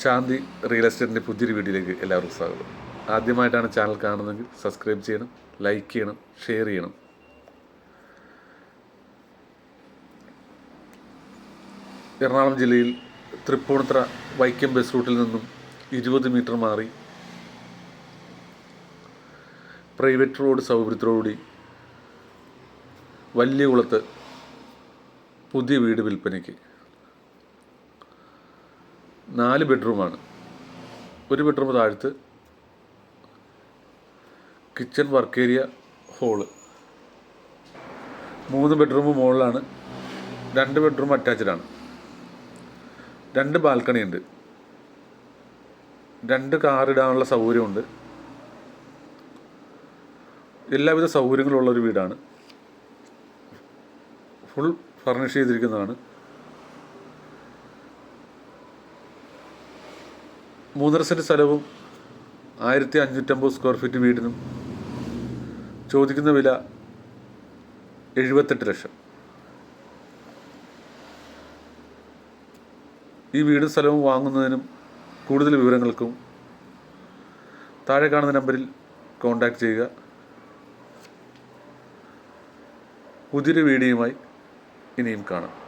ശാന്തി real എസ്റ്റേറ്റിന്റെ പുതിയൊരു വീഡിയോയിലേക്ക് എല്ലാവർക്കും സ്വാഗതം. ആദ്യമായിട്ടാണ് ചാനൽ കാണുന്നതെങ്കിൽ സബ്സ്ക്രൈബ് ചെയ്യണം ലൈക്ക് ചെയ്യണം ഷെയർ ചെയ്യണം. എറണാകുളം ജില്ലയിൽ തൃപ്പൂണിത്ര വൈക്കം ബസ് റൂട്ടിൽ നിന്നും ഇരുപത് മീറ്റർ മാറി പ്രൈവറ്റ് റോഡ് സൗകര്യത്തോടുകൂടി വലിയ കുളത്ത് പുതിയ വീട് വിൽപ്പനയ്ക്ക്. നാല് ബെഡ്റൂമാണ്. ഒരു ബെഡ്റൂം താഴത്ത് കിച്ചൺ വർക്ക് ഏരിയ ഹോൾ. മൂന്ന് ബെഡ്റൂം മുകളിലാണ് രണ്ട് ബെഡ്റൂം അറ്റാച്ച്ഡ് ആണ് രണ്ട് ബാൽക്കണി ഉണ്ട് രണ്ട് കാറിടാനുള്ള സൗകര്യമുണ്ട്. എല്ലാവിധ സൗകര്യങ്ങളുള്ള ഒരു വീടാണ്. ഫുൾ ഫർണിഷ് ചെയ്തിരിക്കുന്നതാണ്. മൂന്നര സെന്റ് സ്ഥലവും ആയിരത്തി അഞ്ഞൂറ്റമ്പത് സ്ക്വയർ ഫീറ്റ് വീടിനും ചോദിക്കുന്ന വില എഴുപത്തെട്ട് ലക്ഷം. ഈ വീടും സ്ഥലവും വാങ്ങുന്നതിനും കൂടുതൽ വിവരങ്ങൾക്കും താഴെ കാണുന്ന നമ്പറിൽ കോൺടാക്റ്റ് ചെയ്യുക. പുതിയൊരു വീഡിയോയുമായി ഇനിയും കാണാം.